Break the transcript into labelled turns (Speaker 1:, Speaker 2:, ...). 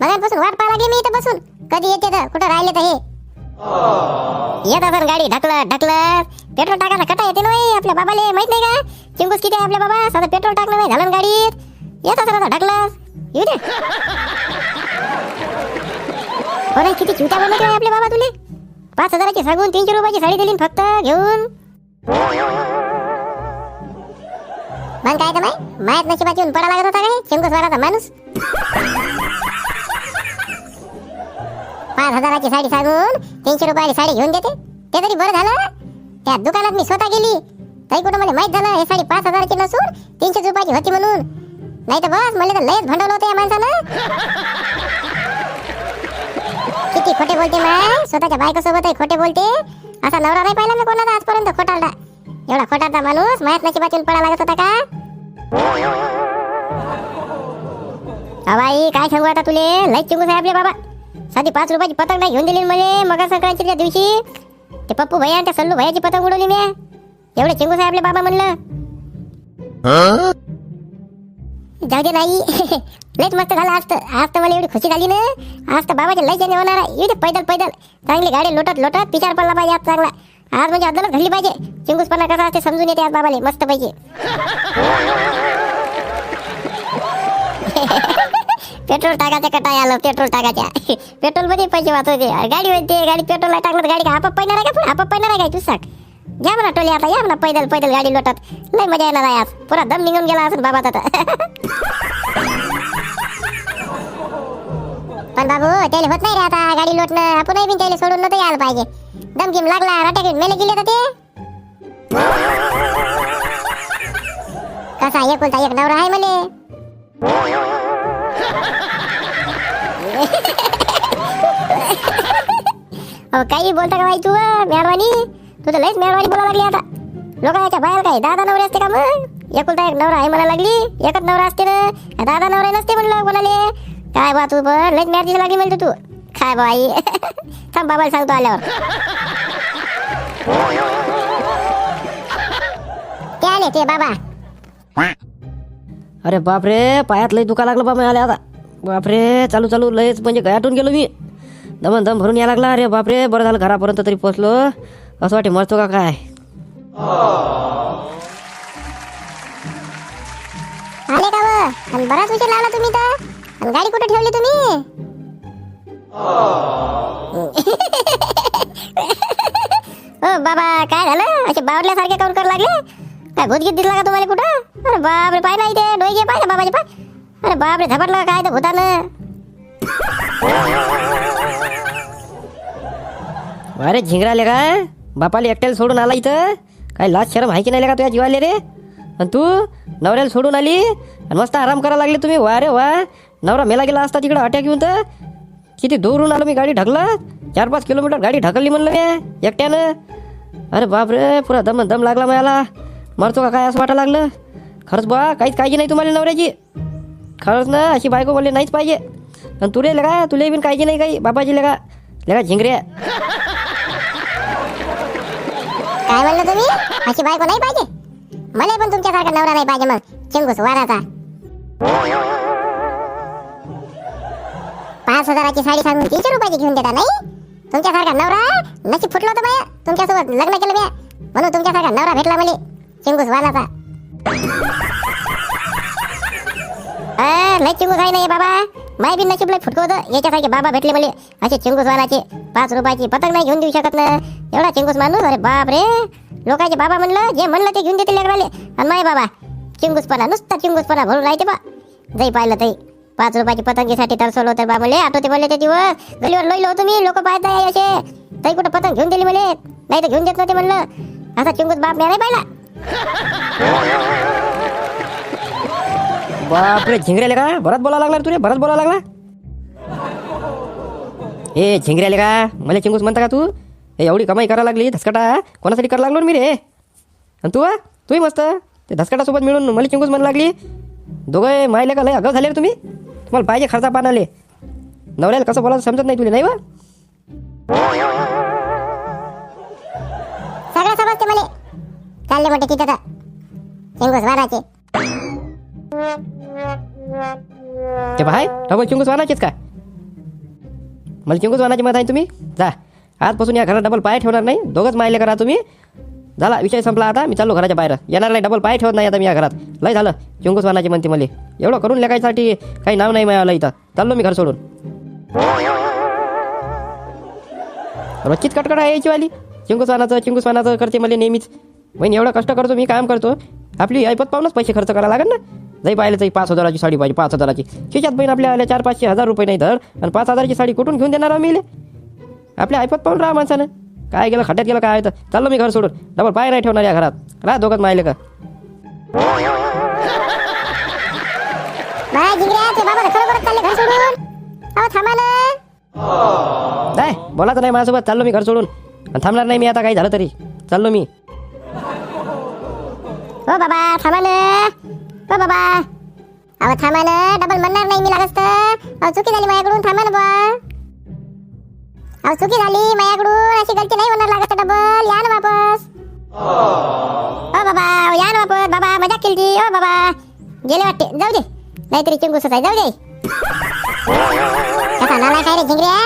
Speaker 1: बसून वाट पाहा लागली मी इथं बसून. कधी येते तर कुठं राहिले तर हे. येत असेल गाडी ढकलत ढकलत. पेट्रोल टाकायला कटा येते नाही आपल्या बाबाले माहीत नाही का? चिंगूस किती आहे आपल्या बाबा? साधं पेट्रोल टाकलं नाही झालं गाडीत येत असं आता ढकलत. येऊ दे हो किती चिवट्या बनवते आपले बाबा तुले. पाच हजाराची सांगून तीनशे रुपयाची साडी दिली फक्त घेऊन. मग काय तर माहीत? मायात नशिबात येऊन पडा लागत होता काय चिंगूस वाराचा माणूस. पाच हजाराची साडी सांगून तीनशे रुपयाची साडी घेऊन देते. ते तरी बरं झालं त्या दुकानात मी स्वतः गेली तरी कुठं मला माहीत झालं हे साडी पाच हजाराची नसून तीनशे रुपयाची होती म्हणून. नाही तर बस मला तर लयच भांडवलं होतं या माणसानं. किती खोटे बोलते माय स्वतःच्या बायकोसोबतही खोटे बोलते. असा नवरा नाही पाहिला मी कोणाचा आजपर्यंत खोटारडा. एवढा खोटारडा माणूस मायात नशिबातून पडा लागत होता का? अवाई काय सांगू आता तुले? लय चिंगू आहे आपले बाबा. साधी पाच रुपयाची पतंग नाही घेऊन दिली ना मला मकर संक्रांतीच्या दिवशी? ते पप्पू भैया त्या सल्लू भैयाची पतंग उडवली मी. एवढे चिंगूस आहे आपले बाबा म्हणलं. जाऊ दे नाही. लयच मस्त झालं. आज तर आज तर मला एवढी खुशी झाली ना. आज तर बाबाचे लयच येणे होणार आहे. इथे पैदल पैदल. चांगली गाडी लोटत लोटत पिचार पडला पाहिजे आज चांगला. आज म्हणजे अदलच घडली पाहिजे. चिंगूसपणा कसा असते समजून येते आज बाबाले. मस्त पैकी पेट्रोल टाकायच्या कटाय आलं? पेट्रोल टाकायच्या. पेट्रोलमध्ये पैसे वाचवते गाडी होते गाडी पेट्रोल नाही टाकलं गाडी का आपाप पैणार आहे का पुढे? आपाप पैणार आहे काय तू सांग घ्या म्हणा टोली आता या म्हणा पैदल पैदल गाडी लोटत. लय मजा येणार आहे आज. पुरा दम निघून गेला असेल बाबा आता पण बाबू त्याला होत नाही रे आता गाडी लोटणं. आपणही बी त्याला सोडून नव्हतं यायला पाहिजे. दम किम लागला राट्या मेले गेले तर ते. कसा एकुलता एक नवरा आहे मले काही बोलता का बाई तू मेहरबानी तू तर लयच मेहरबानी बोला लागली आता. लोकांच्या बाहेर काय दादा नवरे असते का मग? एकुलता एक नवरा आहे मला लागली एकच नवरा असते ना? दादा नवरे नसते म्हणलं. कोणाले काय बा तू पण मॅर दिसायला लागली म्हणते तू. काय बाई थांब बाबाला सांगतो आल्यावर. ते आले ते बाबा.
Speaker 2: अरे बापरे पायात लय दुखा लागलं बाबा आले आता. बापरे चालू चालू लयच म्हणजे गयाटून गेलो मी. दमन दम भरून या लागला. अरे बापरे बरं झालं घरापर्यंत तरी पोचलो असं वाटे मरतो का काय?
Speaker 1: आले का व? बराच उशीर लावला तुम्ही तर. गाडी कुठे ठेवली तुम्ही? ओ बाबा काय झालं? असे बावडल्यासारखे करून कर लागले? काय भूतगीत दिसला का तुम्हाला कुठं? अरे बापरे पाय ना इथे डोई पाय पाय बाबाचे पाय. अरे बापरे झपटलं काय तर भूतानं.
Speaker 2: अरे झिंगराले का बापाला एकट्याला सोडून आला इथं? काय लाज शरम आहे की नाही का तुझ्या जीवाले रे? आणि तू नवऱ्याला सोडून आली? आणि मस्त आराम करायला लागले तुम्ही? वा रे वा. नवरा मेला गेला असता तिकडं अटॅक येऊन तर? किती दूरून आलो मी गाडी ढकला चार पाच किलोमीटर गाडी ढकलली म्हणलं मी एकट्यानं. अरे बापरे पुरा दम दम लागला मला मरतो का काय असं वाटायला लागलं? खरंच बा काहीच काळजी नाही तुम्हाला नवऱ्याची. खरंच ना अशी बायको बोलले नाहीच पाहिजे. पण तुले लगा तुले बिन काळजी नाही काही. बाबाजी लगा लगा झिंगऱ्या.
Speaker 1: काय म्हणलं तुम्ही? अशी बायको नाही पाहिजे? मला पण तुमच्यासारखा नवरा नाही पाहिजे मग. चिंगूस वाराचा. पाच हजाराची साडी सांगून तीनशे रुपयाची घेऊन देता नाही? तुमच्यासारखा नवरा नशीब फुटलं होतं तुमच्यासोबत लग्न केलं म्या म्हणून तुमच्यासारखा नवरा भेटला मला. चिंगूस वालाचा लय चिंगू काही नाही बाबा. माय बी नशीब लय फुटकं होतं. याच्यासारखे बाबा भेटले मला असे चिंगूस वालाचे पाच रुपयाची पतंग नाही घेऊन देऊ शकत ना. एवढा चिंगूस माणूस अरे बाप रे. लोकांचे बाबा म्हणलं जे म्हणलं ते घेऊन देते लेकराले आणि माय बाबा चिंगूसपणा नुसता चिंगूसपणा भरून राहते बा. जाई पाहिलं ताई. पाच रुपयाची पतंगीसाठी तरसवलं होतं बा मले आठवते बोलले ते दिवस. गलीवर लोईलो होतो मी लोक पाहत नाही असे. तरी कुठं पतंग घेऊन दिली मले नाही तर घेऊन देत नव्हते म्हणलं. असा चिंगूस बाप मी नाही पाहिला.
Speaker 2: बापरे झिंगऱ्याले का? भरत बोला लागला तुरे भरत बोला लागला? ए झिंगऱ्याले का? मला चिंगूस म्हणता का तू? ए एवढी कमाई करायला लागली धसकाटा कोणासाठी करायला लागलो मी रे? आणि तू तूही मस्त ते धसकाटासोबत मिळून मला चिंगूस म्हणू लागली? दोघं माहिले का? लय अगं झाले तुम्ही? तुम्हाला पाहिजे खर्चा पानाले नवऱ्याला कसं बोलायचं समजत नाही तुला नाही वा?
Speaker 1: चालले मोठे तिथं तर चिंगूस वाराचे
Speaker 2: ते पाहाय डबल चिंगूस वानाचेच का? मला चिंगूस वानाची मत आहे तुम्ही? जा. आजपासून या घरात डबल पाय ठेवणार नाही. दोघंच मायले करा तुम्ही. झाला विषय संपला आता. मी चाललो घराच्या बाहेर. येणार नाही डबल पाय ठेवत नाही आता मी या घरात. लय झालं. चिंगूस वानाची म्हणते मला. एवढं करून लेखायसाठी काही नाव नाही मिळालं इथं. चाललो मी घर सोडून. रोजचीच कटकट आहे याची वाली चिंगूस वानाचं चिंगूस वानाचं करते मला नेहमीच. बहीण एवढं कष्ट करतो मी काम करतो. आपली ऐपत पाहूनच पैसे खर्च करायला लागेल ना? जाई पाहिलं तरी पाच हजाराची साडी पाहिजे पाच हजाराची. खिशात बहीण आपल्या आल्या चार पाचशे हजार रुपये नाही धर आणि पाच हजाराची साडी कुठून घेऊन देणार आम्ही आपल्या ऐपत पाहून राहा माणसानं. काय गेलं खड्ड्यात गेलं काय तर. चाललो मी घर सोडून. डबल पाय नाही ठेवणार या घरात. राहा दोघात मायले का
Speaker 1: बाय जिंगऱ्या ते बाबा खरोखरच चालले घर सोडून. अहो थांबा ना
Speaker 2: नाही नाही माझ्यासोबत. चाललो मी घर सोडून. थांबणार नाही मी आता काही झालं तरी. चाललो मी.
Speaker 1: हो बाबा थांबा ना हो बाबा. अहो थांबा ना डबल म्हणणार नाही मी लागत अहो चुकी झाली माझ्याकडून. थांबा ना बा अहो चुकी झाली माझ्याकडून. अशी गलती नाही होणार लागत डबल या ना वापस. हो बाबा या ना वापस. बाबा मजा केली हो बाबा. गेले वाटते. जाऊ दे. नाहीतरी चिंगूस आहे जाऊ दे. कसा नाला काय रे झिंगऱ्या